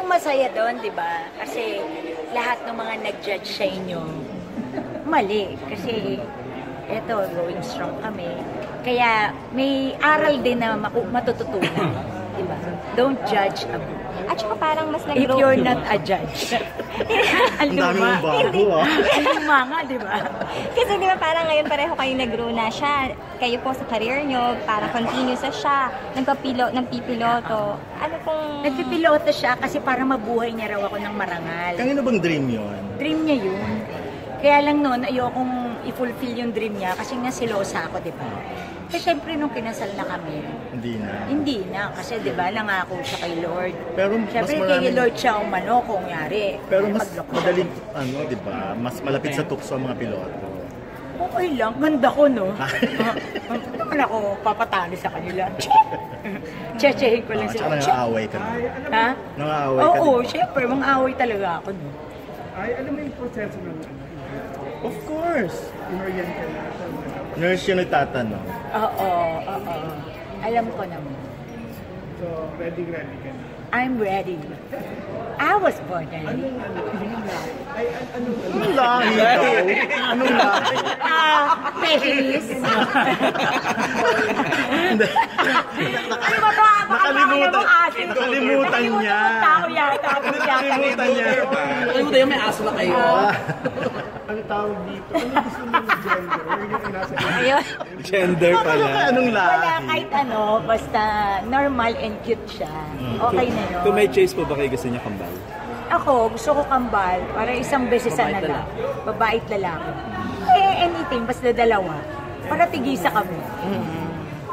yung masaya doon, di ba? Kasi lahat ng mga nag-judge sa inyo, mali. Kasi eto, going strong kami. Kaya may aral din na matututunan. Di ba? Don't judge a book. At saka parang mas If nag-grow. you're not a judge. Ang dami mong bago ah. Ang luma nga, di ba? Kasi di ba parang ngayon pareho kayo nag-grow na siya. Kayo po sa career nyo, para continue sa siya. Nagpapilo, nagpipiloto. Ano pong... Nagpipiloto siya kasi para mabuhay niya raw ako ng marangal. Kanino bang dream yon? Dream niya yun. Kaya lang noon, ayokong i-fulfill yung dream niya kasi nga silosa ako, di ba? Kasi syempre nung kinasal na kami, Hindi na. hindi na. Kasi di ba, nangako siya kay Lord. Pero mas Syempre kay. Lord siya umano kung yari. Pero mas madaling, ano, di ba? Mas malapit sa tukso ang mga piloto. Okay lang, ganda ko, no? Naman ako papatalo sa kanila. Chechehin ko lang Ah, sila. tsaka nangaaway ka. Ha? Nangaaway ka. Oo, syempre, mga away talaga ako, no? Ay, alam mo yung proseso ng? Of course. Inorian ka na. Nurse yung nagtatanong. Oo, oo. Alam ko naman. So, ready, ready ka na. I'm ready. I was born ready. Ay, an- ano, ano? Anong lahi daw? Anong lahi? Ah. Hindi. ano ba to? Nakalimutan. Nakalimutan niya. Tao yata. Nakalimutan niya. Mo tayo, may aso na kayo. Ang tawag dito, ano gusto mo gender? Ayun. Gender ka? Anong Wala lahi? kahit ano, basta normal and cute siya. Okay na yun. Kung may choice po ba kayo gusto niya kambal? Ako, gusto ko kambal para isang beses na lang. Babait lalaki. Eh, anything, basta dalawa. Para tigisa kami.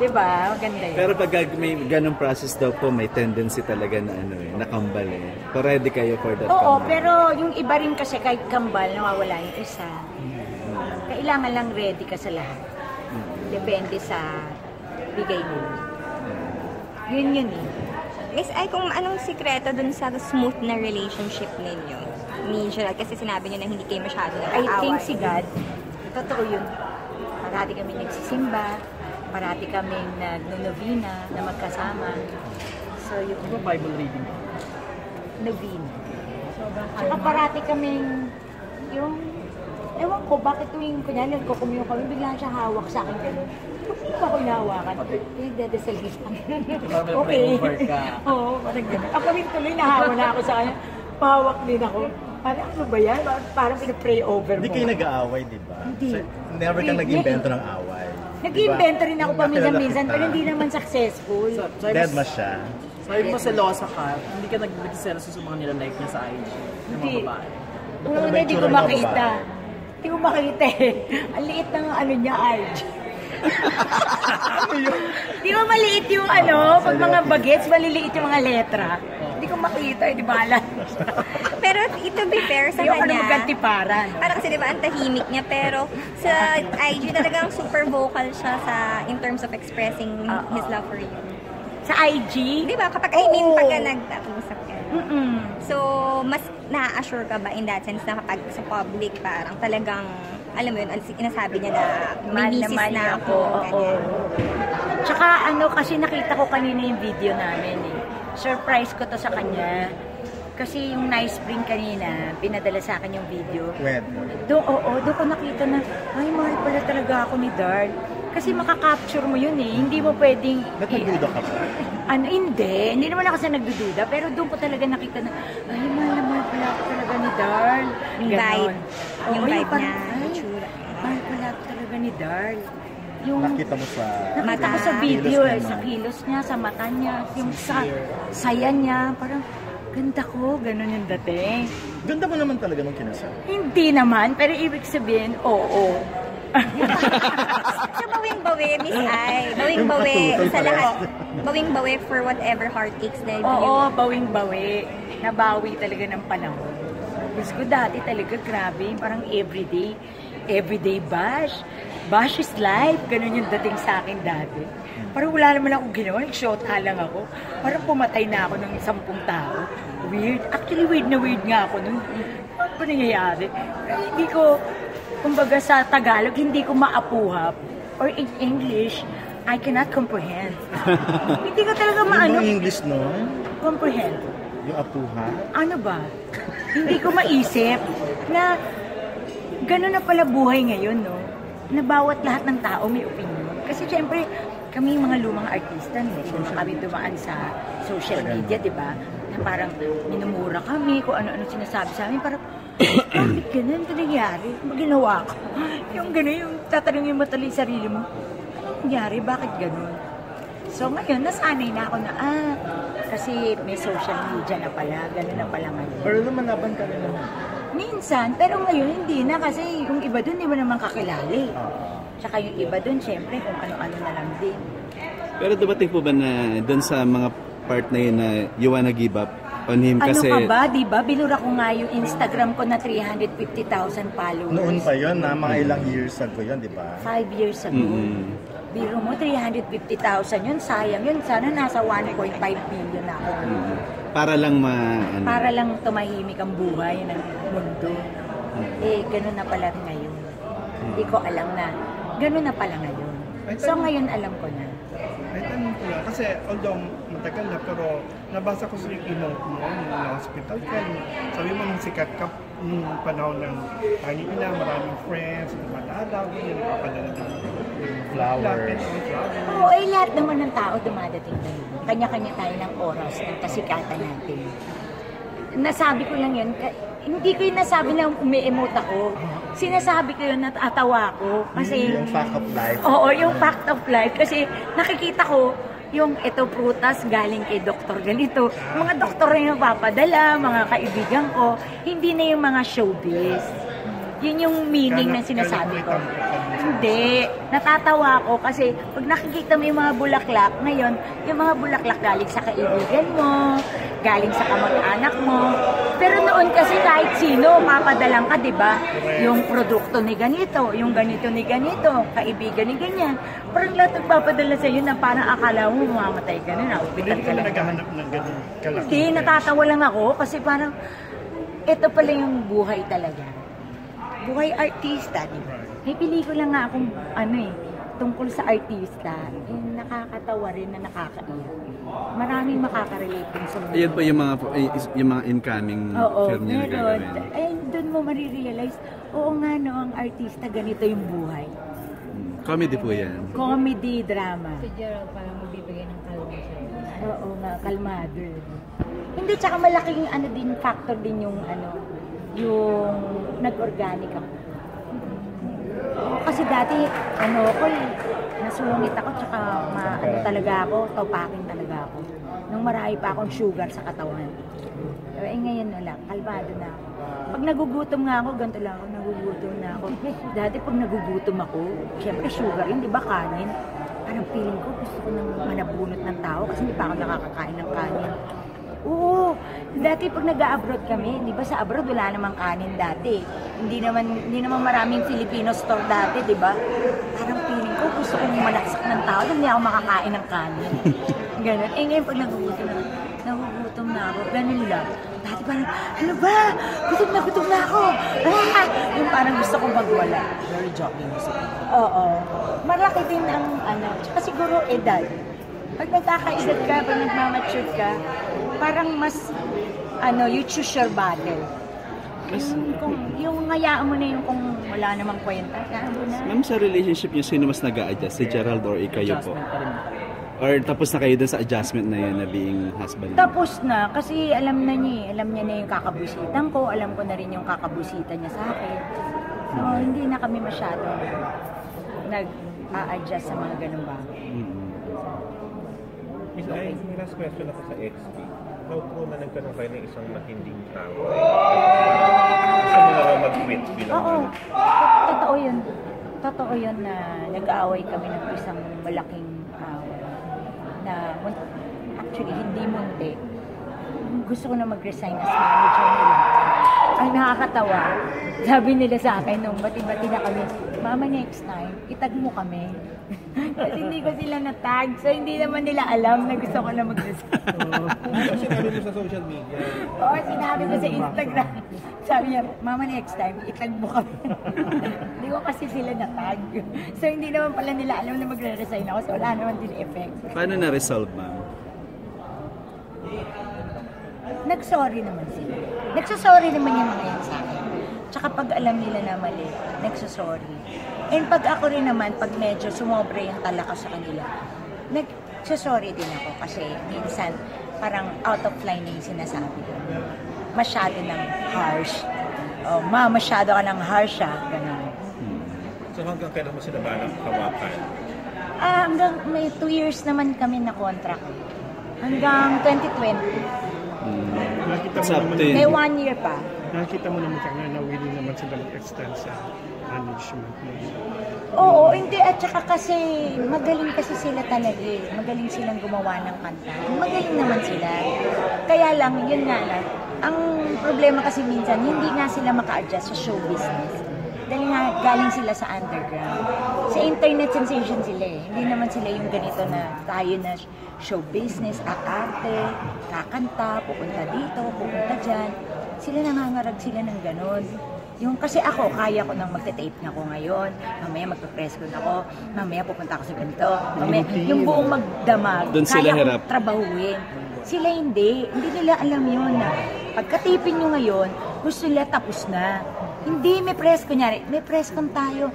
Diba? Maganda yun. Pero pag may ganong process daw po, may tendency talaga na ano eh, nakambal eh. So ready kayo for that Oo, kambal? pero yung iba rin kasi kahit kambal, nawawala yung isa. Kailangan lang ready ka sa lahat. Depende sa bigay mo. Yun yun eh. Guys, ay kung anong sikreto dun sa smooth na relationship ninyo ni Gerald kasi sinabi niyo na hindi kayo masyado I nag-aaway. think si God, totoo yun. Parati kami nagsisimba, parati kami nagno-novena na magkasama. So, yung Ano Bible reading? novena. Saka parati kaming yung Ewan ko, bakit tuwing kunya nagkukumyo kami, bigla siya hawak sa akin gano'n. Hindi pa ako hinahawakan. Pinagdadasal kita. okay. Oo, parang gano'n. Ako rin tuloy, nahawa na ako sa kanya. Pahawak din ako. Parang ano ba yan? Parang pinapray over mo. Hindi kayo nag-aaway, di ba? Hindi. So, never kang nag-invento ng away. Nag-invento rin ako Diba? paminsan-minsan, pero kita. hindi naman successful. Dead ma siya. Sabi mo selosa ka, hindi ka nag-selos sa mga nilalike niya sa IG Hindi. Una Ano ba hindi ko makita. Hindi ko makita eh. Ang liit ng ano niya, IG. Di ba maliit yung ano, pag mga bagets, maliliit yung mga letra. Hindi ko makita, eh, di ba alam? Pero to be fair sa ano kanya, magkantiparan. parang kasi di ba ang tahimik niya pero sa IG talagang super vocal siya sa in terms of expressing Oo. his love for you. Sa IG? Di ba? Kapag I mean, Oo. pagka nagtatusap ka. Mm-mm. So, mas na-assure ka ba in that sense na kapag sa public parang talagang alam mo yun, ang sinasabi niya na may na misis mahal na niya ako. Oo. Tsaka ano, kasi nakita ko kanina yung video namin eh. Surprise ko to sa kanya. Kasi yung nice spring kanina, pinadala sa akin yung video. Wed. Doon, oo, doon ko nakita na, ay, mahal pala talaga ako ni Darl. Kasi makaka-capture mo yun eh. Hindi mo pwedeng... Ba't nagduda ka pa? Ano, hindi. Hindi naman ako sa nagdududa. Pero doon ko talaga nakita na, ay, mahal na mahal pala ako talaga ni Darl. Yung vibe. Oo, Yung vibe niya, ay, mahal pala ako talaga ni Darl. Yung, Nakita mo sa... Nakita ko sa video Kilos eh, sa kilos niya, sa mata niya, yung sa saya niya, parang ganda ko, ganun yung dating. Ganda mo naman talaga nung kinasal. Hindi naman, pero ibig sabihin, oo. So, bawing-bawi, Miss Ai. Bawing-bawi sa lahat. Bawing-bawi for whatever heartaches na Oo, bawing-bawi. Nabawi talaga ng panahon. Diyos ko dati talaga, grabe, parang everyday. Everyday bash. Bash is life. Ganun yung dating sa akin dati. Parang wala naman akong ginawa. Nag-shota lang ako. Parang pumatay na ako ng sampung tao. Weird. Actually, weird na weird nga ako nun. Ano ba nangyayari? Hindi ko, kumbaga sa Tagalog, hindi ko maapuhap. Or in English, I cannot comprehend. hindi ko talaga Ano maano bang English no? comprehend. Yung apuhan. ano ba? Hindi ko maisip na gano'n na pala buhay ngayon, no? Na bawat lahat ng tao may opinion. Kasi syempre, kami yung mga lumang artista, no? Kung kami dumaan sa social media, di ba? Na parang minumura kami, kung ano-ano sinasabi sa amin, parang, bakit ganun ito nangyari? Ano ginawa ko? Yung gano'n, yung tatanungin mo tuloy sa sarili mo, ano nangyari? Bakit ganun? So ngayon, nasanay na ako na, ah, kasi may social media na pala, gano'n na pala ngayon. Pero lumalaban ka rin naman. Minsan, pero ngayon hindi na kasi yung iba dun, di mo naman kakilala eh. Tsaka yung iba dun, syempre, kung ano-ano na lang din. Pero dumating po ba na doon sa mga part na yun na you wanna give up on him Ano kasi ka ba, di ba? Binura ko nga yung Instagram ko na 350,000 followers. Noon pa yun, na mga ilang years ago yun, di ba? Five years ago. Mm-mm. Biro mo, 350,000 yun. Sayang yun. Sana nasa 1.5 billion na ako. Mm. para lang ma ano, Para lang tumahimik ang buhay ng mundo. Eh, ganun na pala ngayon. Hindi ko alam na ganun na pala ngayon. So ngayon alam ko na. Ay, tanong ko lang. Kasi although matagal na, pero nabasa ko sa yung inote mo, nung na-hospital ka, yung- sabi mo nung sikat ka, nung panahon ng tanging ina, maraming friends, madalaw, yun, nagpapadala ng Flowers. ng flowers. Oo, eh lahat naman ng tao dumadating na yun. Kanya-kanya tayo ng oras ng kasikatan natin. Nasabi ko lang yun, hindi ko yung nasabi na umi-emote ako. Sinasabi ko yun, natatawa ko. Kasi, Yung fact of life. oo, yung fact of life. Kasi nakikita ko, yung ito prutas galing kay doktor ganito. Mga doktor na yung papadala, mga kaibigan ko. Hindi na yung mga showbiz. Yun yung meaning ng sinasabi ko. Hindi. Natatawa ako kasi pag nakikita mo yung mga bulaklak, ngayon, yung mga bulaklak galing sa kaibigan mo, galing sa kamag-anak mo. Pero noon kasi kahit sino, mapadalang ka, di ba? Yung produkto ni ganito, yung ganito ni ganito, kaibigan ni ganyan. Parang lahat nagpapadala sa iyo na parang akala mo mamamatay ka na, Hindi ka na naghahanap ng ganun kalaki. Hindi, natatawa lang ako kasi parang ito pala yung buhay talaga. Buhay artista, di ba? May pelikula nga akong ano eh, tungkol sa artista, eh, nakakatawa rin na nakakaiyak. Maraming makakarelate din sa mga. Ayun po yung mga yung mga incoming Oo, film niya na meron. gagawin. Ay, doon mo marirealize, oo nga no, ang artista ganito yung buhay. Mm. Comedy po yan. Comedy, drama. Si Gerald parang magbibigay ng kalma sa'yo. Oo nga, kalmado. eh. Hindi, tsaka malaking ano din, factor din yung ano, yung nag-organic ako. Kasi dati, ano ako eh, ako, tsaka ma, ano talaga ako, topaking talaga ako. Nung marami pa akong sugar sa katawan. Eh ngayon wala, kalmado na ako. Pag nagugutom nga ako, ganito lang ako, nagugutom na ako. Dati pag nagugutom ako, syempre sugar yun, di ba kanin? Parang feeling ko gusto ko nang manabunot ng tao kasi hindi pa ako nakakakain ng kanin. Oo, dati pag nag-abroad kami, di ba sa abroad wala namang kanin dati. Hindi naman hindi naman maraming Filipino store dati, di ba? Parang feeling ko gusto kong malaksak ng tao, hindi ako makakain ng kanin. Ganun. Eh ngayon pag nagugutom na, nagugutom na ako, ganun lang. Dati parang, ano ba? Gutom na gutom na ako. Ah! Yung parang gusto kong magwala. Very joking. Oo. Malaki din ang ano, tsaka siguro edad. Pag nagkakaedad ka, pag nagmamature ka, parang mas, ano, you choose your battle. Yung, kung, yung ngayaan mo na yung kung wala namang kwenta, hayaan mo na. Ma'am, sa relationship niyo, sino mas nag adjust Si Gerald or ikayo po? Or tapos na kayo dun sa adjustment na yun na being husband? Tapos na, kasi alam na niya eh. Alam niya na yung kakabusitan ko, alam ko na rin yung kakabusitan niya sa akin. So, hindi na kami masyado nag-a-adjust sa mga ganun bagay. Miss Ay, may last question ako sa XP. How true na nagkaroon kayo ng isang matinding tao? Gusto mo na mag-quit bilang Oo. Totoo yun. Totoo yun na nag-aaway kami ng isang malaking away. Na actually hindi munti. Gusto ko na mag-resign as manager nila. Ang nakakatawa, sabi nila sa akin nung bati-bati na kami, Mama, next time, itag mo kami. Kasi hindi ko sila natag. So, hindi naman nila alam na gusto ko na mag-resign. Kasi sinabi mo sa social media. Oo, sinabi ko sa Instagram. Sabi niya, Mama, next time, itag mo kami. Hindi ko kasi sila natag. So, hindi naman pala nila alam na magre-resign ako. So, wala naman din effect. Paano na-resolve, ma'am? Nag-sorry naman sila. Nagsasorry naman yung mga yan sa akin. Tsaka pag alam nila na mali, nagsasorry. And pag ako rin naman, pag medyo sumobra yung talaka sa kanila, nagsasorry din ako kasi minsan parang out of line na yung sinasabi ko. Masyado ng harsh. Oh, ma, masyado ka ng harsh ah. Ganun. So hanggang kailan mo sila balang hawakan? Ah, hanggang may two years naman kami na contract. Hanggang 2020. Nakita mo It's up naman, to. May one year pa. nakita mo naman sa na willing naman sila mag-extend sa management mo. Oo, hindi. At saka kasi, magaling kasi sila talaga eh. Magaling silang gumawa ng kanta. Magaling naman sila. Kaya lang, yun nga lang. Ang problema kasi minsan, hindi nga sila maka-adjust sa show business. Dahil nga, galing sila sa underground. Sa internet sensation sila eh. Hindi naman sila yung ganito na tayo na show business, aarte, kakanta, pupunta dito, pupunta dyan. Sila nangangarag sila ng ganon. Yung kasi ako, kaya ko nang magte-tape na ako ngayon. Mamaya magpe-press ko na ako. Mamaya pupunta ako sa ganito. Mamaya, yung buong magdamag, Doon sila kaya kong trabahuin. Sila hindi. Hindi nila alam yun na pagka-taping nyo ngayon, gusto nila tapos na. Hindi, may press ko nyari. May press tayo.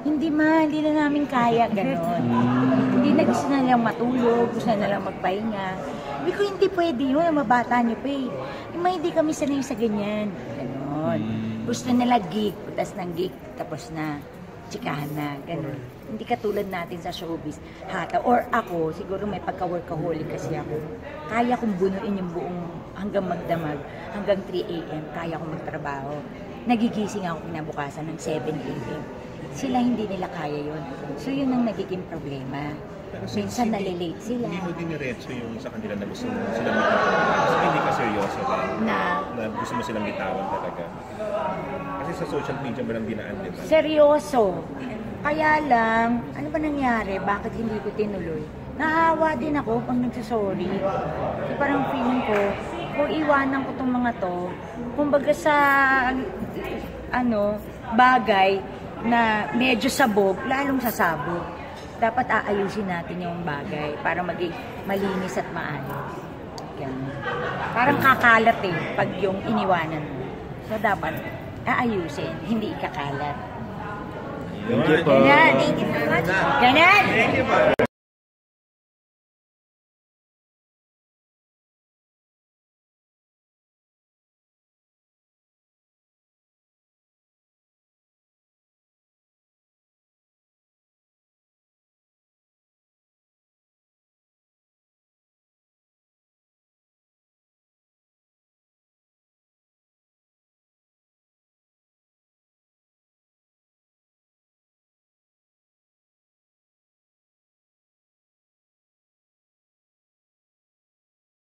Hindi ma, hindi na namin kaya, ganon. Hindi na gusto na nilang matulog, gusto na nilang magpahinga. Sabi ko, hindi pwede yun, mabata niyo pa eh. Mga hindi kami sanay sa ganyan. Ganon. Gusto nila gig, putas ng gig, tapos na, tsikahan na, ganon. Hindi katulad natin sa showbiz. Hata, or ako, siguro may pagka-workaholic kasi ako. Kaya kong bunuin yung buong hanggang magdamag, hanggang 3 a.m., kaya kong magtrabaho. Nagigising ako kinabukasan ng 7 a.m. Sila hindi nila kaya yun. So yun ang nagiging problema. Minsan nalilate sila Hindi mo diniretso yung sa kanila na gusto mo bitawan. Kasi hindi ka seryoso rin. na Na gusto mo silang bitawan talaga. Kasi sa social media mo lang dinaan, di ba? seryoso. Kaya lang, ano ba nangyari? Bakit hindi ko tinuloy? Nahawa din ako pag nagsasorry. Kasi parang feeling ko, kung iwanan ko tong mga to, kumbaga sa ano, bagay na medyo sabog, lalong sasabog. Dapat aayusin natin yung bagay para maging malinis at maayos. Ganun. Parang kakalat eh, pag yung iniwanan mo. So, dapat aayusin, hindi ikakalat. Thank you po. Ganyan. Ganyan.